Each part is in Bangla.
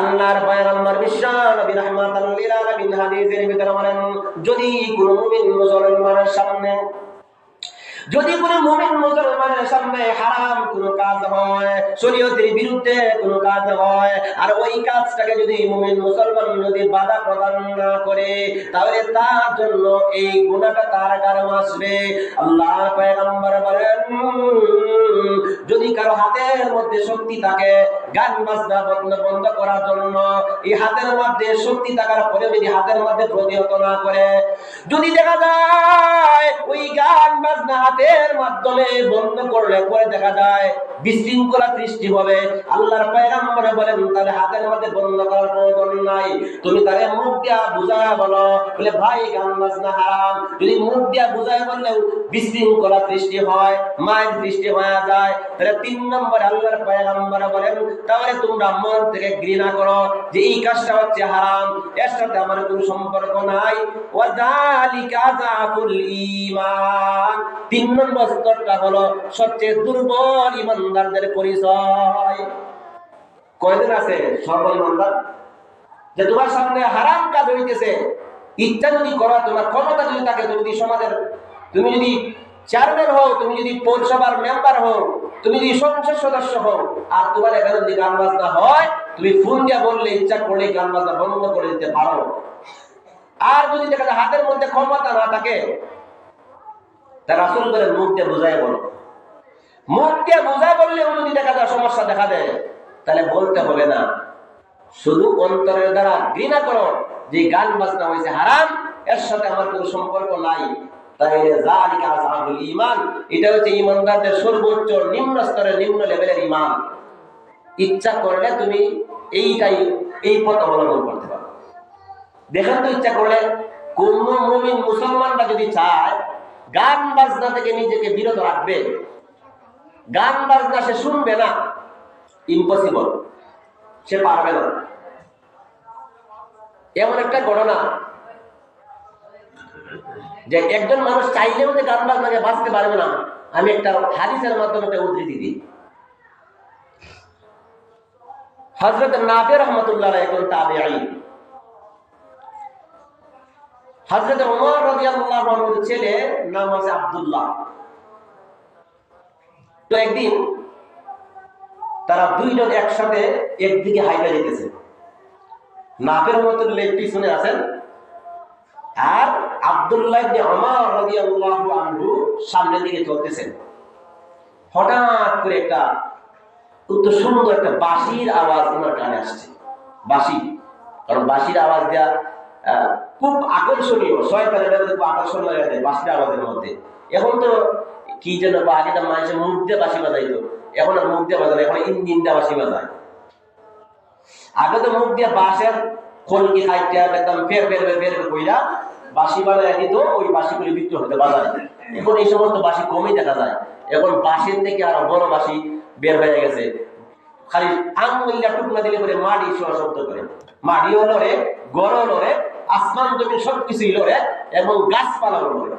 আল্লাহর পয়গম্বর বিশ্ব নবী রাহমাতাল লিল আলামিন হাদিসের ভিতরে বলেন, যদি কোনো মুমিন মুসলমানের সামনে, যদি কোনো মুমিন মুসলমানের সামনে হারাম কোনো কাজ হয়, শরীয়তের বিরুদ্ধে কোনো কাজ হয়, আর ওই কাজটাকে যদি মুমিন মুসলমান যদি বাধা প্রদান না করে, তাহলে তার জন্য এই গুণাটা তার কারণ আসবে। আল্লাহ পয়গম্বর বলেন, যদি কারও হাতের মধ্যে শক্তি থাকে গান বাজনা বন্ধ বন্ধ করার জন্য এই হাতের মধ্যে শক্তি থাকার পরে যদি হাতের মধ্যে প্রতিহত না করে, যদি দেখা যায় ওই গান বাজনা হাতের মাধ্যমে বন্ধ করলে পরে দেখা যায় বিশৃঙ্খলা সৃষ্টি হবে। আল্লাহর পয়গম্বরে বলেন, তাহলে হাতের মধ্যে বন্ধ করার প্রয়োজন নাই। তুমি তাহলে মুখ দিয়া বুঝায় বলো, বলে, ভাই, গান বাজনা হারাম। যদি মুখ দিয়া বুঝায় বললেও বিশৃঙ্খলা সৃষ্টি হয় মায়ের সৃষ্টি হয়ে যায়। তাহলে তিন নম্বর আল্লাহর পয়গম্বর বলেন, তাহলে তোমরা মন থেকে ঘৃণা করো যে এই কাজটা হচ্ছে হারাম। এর সাথে আমার কোনো সম্পর্ক নাই। তিন নম্বর স্তরটা হলো সবচেয়ে দুর্বল ইমানদারদের পরিচয়। কয়দিন আছে? সর্বল ইমানদার? যে তোমার সামনে হারাম কাজ হইতেছে ইচ্ছা যদি করো, তোমার ক্ষমতা যদি থাকে, তুমি যদি সমাজের, তুমি যদি চেয়ারম্যান হও, তুমি যদি পৌরসভার মেম্বার হও, তুমি যদি সংসদ সদস্য হও, আর তোমার এখানে যদি গান বাজনা হয়, তুমি ফোন দিয়া বললে, ইচ্ছা করলে গান বাজনা বন্ধ করে দিতে পারো। আর যদি দেখা যায় হাতের মধ্যে ক্ষমতা না থাকে তা রাসুল করে মুখ দিয়ে বোঝাই বলো। মুখ দিয়ে বোঝাই বললেও যদি দেখা যায়, সমস্যা দেখা দেয়। তাহলে বলতে হবে না। শুধু অন্তরের দ্বারা ঘৃণা করো, যে গান বাজনা হয়েছে হারাম, এর সাথে আমার কোনো সম্পর্ক নাই। মুসলমানরা যদি চায়, গান বাজনা থেকে নিজেকে বিরত রাখবে গান বাজনা সে শুনবে না। ইম্পসিবল সে পারবে না। এমন একটা ঘটনা যে একজন মানুষ চাইলেও যে গান বাজনাকে বাঁচতে পারবে না, আমি একটা হাদিসের মাধ্যমে একটা উদ্ধৃতি দিই। হজরত নাফে রহমতুল্লাহ একজন তাবে হজরত ওমর আনহুর ছেলে, নাম আছে আব্দুল্লাহ। তো একদিন তারা দুইজন একসাথে একদিকে হাইটা যেতেছে। নাফের মতো লেগ পিছনে আছেন। আর সামনের দিকে চলতেছেন। হঠাৎ করে একটা অত্যন্ত সুন্দর একটা বাঁশির আওয়াজ ওনার কানে আসছে। বাঁশি, কারণ বাঁশির আওয়াজ দেওয়া খুব আকর্ষণীয়। শয়তানের আকর্ষণ বাঁশির আওয়াজের মধ্যে। এখন তো কি যেন আগে তো মানুষের মুখ দিয়ে বাঁশি বাজাইতো। এখন আর মুখ দিয়ে বাজায় এখন ইঞ্জিন বাঁশি বাজায়। আগে তো মুখ দিয়ে বাঁশের খলকি খাইতে, একদম ফের ফের ফের কইরা বাঁশি বাজায় দিত, ওই বাঁশি করে বিক্রি হতে বাজায়। এখন এই সমস্ত বাঁশি কমই দেখা যায়। এখন বাঁশির থেকে আরও বড় বাঁশি বের হয়ে গেছে। খালি আঙুলটা টুকনা দিলে করে মাটি শোয়া শব্দ করে। মাটিও লড়ে, গড়ও লড়ে, আসমান জমি সবকিছুই লড়ে, এবং গাছপালাও লড়ে।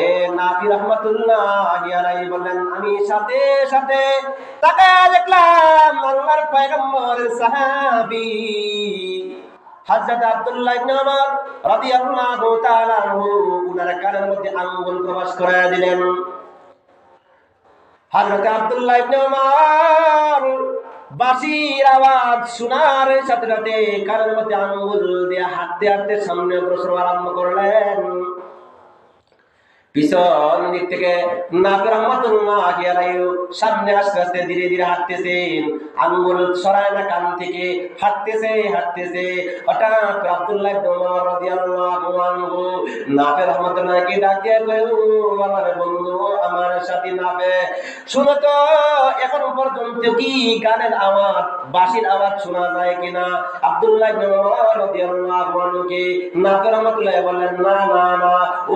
নাফি রহমতুল্লাহ আলাইহি বললেন, আমি সাথে সাথে তাকায় দেখলাম আল্লাহর পয়গম্বর সাহাবী হযরত আব্দুল্লাহ ইবনে ওমর রাদিয়াল্লাহু তাআলা উনার কানের মধ্যে আঙ্গুল প্রবেশ করে দিলেন। হযরত আব্দুল্লাহ ইবনে বাঁশির আওয়াজ শোনার সাথে সাথে কানের মধ্যে আঙ্গুল দিয়ে হাঁটতে হাঁটতে সামনে অগ্রসর আরম্ভ করলেন। পিছন দিক থেকে সামনে আস্তে আস্তে ধীরে ধীরে হাঁটতেছেন। আঙ্গুল সরায় না কান থেকে হাঁটতেছে হাঁটতেছে। আব্দুল্লাহ তো, এখন আওয়াজ আওয়াজ শোনা যায় কিনা? আব্দুল্লাহ বললেন, না না না। ও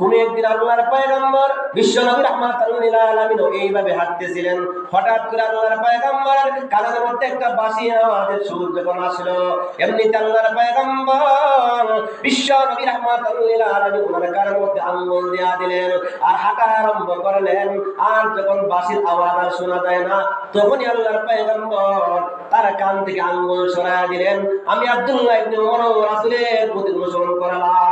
কোন একদিন আল্লাহর পয়গম্বর বিশ্ব নবী রাহমাতুল লিল আলামিন এইভাবে হাঁটতেছিলেন। হঠাৎ করে আল্লাহর পয়গম্বর কানের মধ্যে একটা বাঁশি আওয়াজের সুর যখন আসলো। এমনিতে আল্লাহর পয়গম্বর বিশ্ব নবী রাহমাতুল লিল আলামিন ওনার কানের মধ্যে আঙ্গুল দেয়া দিলেন আর হাঁটা আরম্ভ করলেন। আর যখন বাসির আওয়াজ আর শোনা যায় না, তখনই আল্লাহর পয়গম্বর তার কান থেকে আঙ্গুল সরায়া দিলেন। আমি আব্দুল্লাহ ইবনে ওমর রাসূলের প্রতি অনুসরণ করলাম।